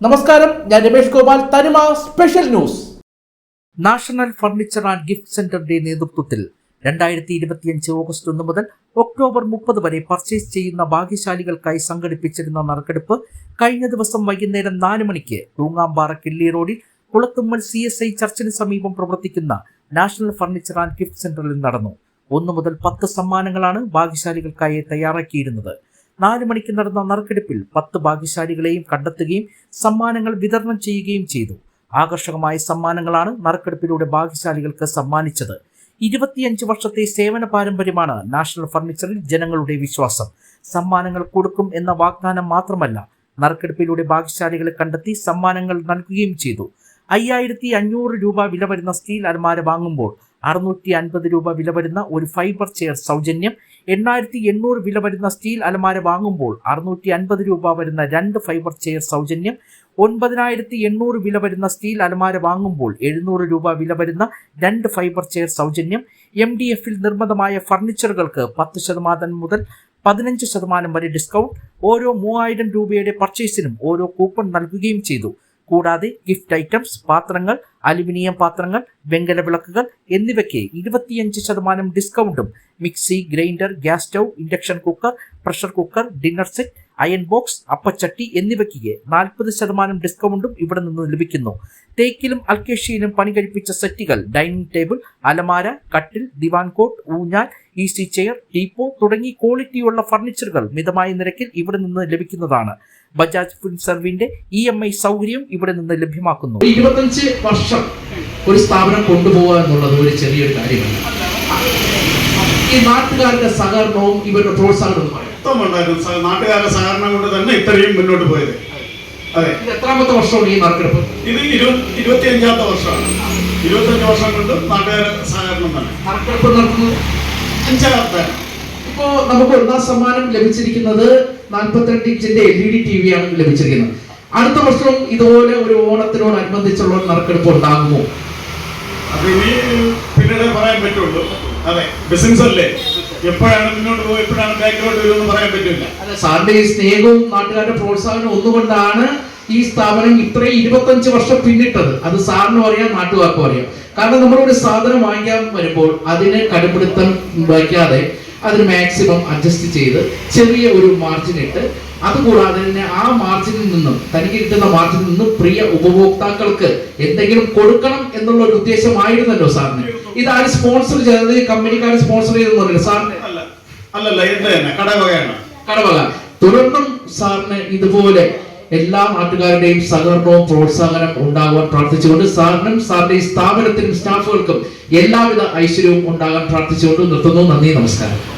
നമസ്കാരം ഞാൻ Ramesh Gopal Thanima special news. National furniture and gift സെന്ററിന്റെ നേതൃത്വത്തിൽ രണ്ടായിരത്തി ഇരുപത്തിയഞ്ച് ഓഗസ്റ്റ് ഒന്ന് മുതൽ ഒക്ടോബർ മുപ്പത് വരെ പർച്ചേസ് ചെയ്യുന്ന ഭാഗ്യശാലികൾക്കായി സംഘടിപ്പിച്ചിരുന്ന നറുക്കെടുപ്പ് കഴിഞ്ഞ ദിവസം വൈകുന്നേരം നാല് മണിക്ക് തൂങ്ങാമ്പാറ കിള്ളി റോഡിൽ കുളത്തുമ്മൽ സി എസ് ഐ ചർച്ചിന് സമീപം പ്രവർത്തിക്കുന്ന നാഷണൽ ഫർണിച്ചർ ആൻഡ് ഗിഫ്റ്റ് സെന്ററിൽ നടന്നു. ഒന്ന് മുതൽ പത്ത് സമ്മാനങ്ങളാണ് ഭാഗ്യശാലികൾക്കായി തയ്യാറാക്കിയിരുന്നത്. നാല് മണിക്ക് നടന്ന നറുക്കെടുപ്പിൽ പത്ത് ഭാഗ്യശാലികളെയും കണ്ടെത്തുകയും സമ്മാനങ്ങൾ വിതരണം ചെയ്യുകയും ചെയ്തു. ആകർഷകമായ സമ്മാനങ്ങളാണ് നറുക്കെടുപ്പിലൂടെ ഭാഗ്യശാലികൾക്ക് സമ്മാനിച്ചത്. ഇരുപത്തിയഞ്ച് വർഷത്തെ സേവന പാരമ്പര്യമാണ് നാഷണൽ ഫർണിച്ചറിൽ ജനങ്ങളുടെ വിശ്വാസം. സമ്മാനങ്ങൾ കൊടുക്കും എന്ന വാഗ്ദാനം മാത്രമല്ല നറുക്കെടുപ്പിലൂടെ ഭാഗ്യശാലികളെ കണ്ടെത്തി സമ്മാനങ്ങൾ നൽകുകയും ചെയ്തു. അയ്യായിരത്തി അഞ്ഞൂറ് രൂപ വില വരുന്ന സ്റ്റീൽ അലമാര വാങ്ങുമ്പോൾ അറുന്നൂറ്റി അൻപത് രൂപ വില വരുന്ന ഒരു ഫൈബർ ചെയർ സൗജന്യം. എണ്ണായിരത്തി എണ്ണൂറ് വില വരുന്ന സ്റ്റീൽ അലമാര വാങ്ങുമ്പോൾ അറുന്നൂറ്റി അൻപത് രൂപ വരുന്ന രണ്ട് ഫൈബർ ചെയർ സൗജന്യം. ഒൻപതിനായിരത്തി എണ്ണൂറ് വില വരുന്ന സ്റ്റീൽ അലമാര വാങ്ങുമ്പോൾ എഴുന്നൂറ് രൂപ വില വരുന്ന രണ്ട് ഫൈബർ ചെയർ സൗജന്യം. എം ഡി എഫിൽ നിർമ്മിതമായ ഫർണിച്ചറുകൾക്ക് പത്ത് ശതമാനം മുതൽ പതിനഞ്ച് ശതമാനം വരെ ഡിസ്കൗണ്ട് ഓരോ മൂവായിരം രൂപയുടെ പർച്ചേസിനും ഓരോ കൂപ്പൺ നൽകുകയും ചെയ്തു. കൂടാതെ ഗിഫ്റ്റ് ഐറ്റംസ് പാത്രങ്ങൾ അലുമിനിയം പാത്രങ്ങൾ വെങ്കല വിളക്കുകൾ എന്നിവയ്ക്ക് ഇരുപത്തിയഞ്ച് ശതമാനം ഡിസ്കൗണ്ടും mixie grinder gas stove induction cooker pressure cooker dinner set iron box അപ്പച്ചട്ടി എന്നിവയ്ക്ക് നാൽപ്പത് ശതമാനം ഡിസ്കൗണ്ടും ഇവിടെ നിന്ന് ലഭിക്കുന്നു. തേക്കിലും അൽക്കേഷ്യയിലും പണി കഴിപ്പിച്ച സെറ്റുകൾ ഡൈനിങ് ടേബിൾ അലമാര കട്ടിൽ ദിവാൻ കോട്ട് ഊഞ്ഞാൽ ഈസി ചെയർ ടീപ്പോ തുടങ്ങി ക്വാളിറ്റിയുള്ള ഫർണിച്ചറുകൾ മിതമായ നിരക്കിൽ ഇവിടെ നിന്ന് ലഭിക്കുന്നതാണ്. ബജാജ് ഫിൻസർവിന്റെ ഇ എം ഐ സൗകര്യം ഇവിടെ നിന്ന് ലഭ്യമാക്കുന്നു. ഇരുപത്തഞ്ച് വർഷം ഒരു സ്ഥാപനം കൊണ്ടുപോകുക എന്നുള്ളത് ഒരു ചെറിയൊരു കാര്യമല്ല. ഈ നാട്ടുകാരുടെ സഹകരണവും ഇവരുടെ പ്രോത്സാഹനവും നാട്ടുകാരുടെ സഹകരണം കൊണ്ട് തന്നെ ഇത്രയും മുന്നോട്ട് പോയത്. അതെ. ഇത് എത്രാമത്തെ വർഷമാണ് ഈ നറുക്കെടുപ്പ്? ഇത് ഇരുപത്തി ഇരുപത്തിയഞ്ചാമത്തെ വർഷമാണ്. ഇരുപത്തഞ്ച് വർഷം കൊണ്ട് നാട്ടുകാരുടെ സഹകരണം തന്നെ. നറുക്കെടുപ്പ് നടത്തുന്നത്? അഞ്ചാമത്തെ. ഇപ്പോ നമുക്ക് ഒന്നാം സമ്മാനം ലഭിച്ചിരിക്കുന്നത് നാൽപ്പത്തിരണ്ട് ഇഞ്ചിന്റെ L E D T V ആണ് ലഭിച്ചിരിക്കുന്നത്. അടുത്ത വർഷം ഇതുപോലെ ഒരു ഓണത്തിനോടനുബന്ധിച്ചുള്ള നറുക്കെടുപ്പ് ഉണ്ടാകുമോ? അത് ഇനി പിന്നീട് പറയാൻ പറ്റുള്ളൂ. അതെ ബിസിനസ് അല്ലേ എപ്പോഴാണ് മുന്നോട്ട് പോകും എപ്പോഴാണ് ബാക്കിലോട്ട് വരുമെന്ന് പറയാൻ പറ്റില്ല. സാറിന്റെ ഈ സ്നേഹവും നാട്ടുകാരുടെ പ്രോത്സാഹനവും ഒന്നുകൊണ്ടാണ് ഈ സ്ഥാപനം ഇത്രയും ഇരുപത്തഞ്ച് വർഷം പിന്നിട്ടത്. അത് സാറിനും അറിയാം നാട്ടുകാർക്കും അറിയാം. കാരണം നമ്മളൊരു സാധനം വാങ്ങിക്കാൻ വരുമ്പോൾ അതിനെ കടുപിടുത്തം വയ്ക്കാതെ അതിന് മാക്സിമം അഡ്ജസ്റ്റ് ചെയ്ത് ചെറിയ ഒരു മാർജിൻ ഇട്ട് അതുകൂടാതെ തന്നെ ആ മാർജിനിൽ നിന്നും തനിക്ക് കിട്ടുന്ന മാർജിനിൽ നിന്നും പ്രിയ ഉപഭോക്താക്കൾക്ക് എന്തെങ്കിലും കൊടുക്കണം എന്നുള്ള ഒരു ഉദ്ദേശമായിരുന്നല്ലോ സാറിന്. ഇതാര് സ്പോൺസർ ചെയ്തത്? കമ്പനിക്കാർ സ്പോൺസർ ചെയ്തെന്നറിയില്ല സാറിന്? അല്ല അല്ലല്ല കടവകയാണ്. കടവക. തുടർന്നും സാറിന് ഇതുപോലെ എല്ലാ നാട്ടുകാരുടെയും സഹകരണവും പ്രോത്സാഹനം ഉണ്ടാകുവാൻ പ്രാർത്ഥിച്ചുകൊണ്ട് സാറിനും സാറിന്റെ സ്ഥാപനത്തിനും സ്റ്റാഫുകൾക്കും എല്ലാവിധ ഐശ്വര്യവും ഉണ്ടാകാൻ പ്രാർത്ഥിച്ചുകൊണ്ട് നിർത്തുന്നു. നന്ദി നമസ്കാരം.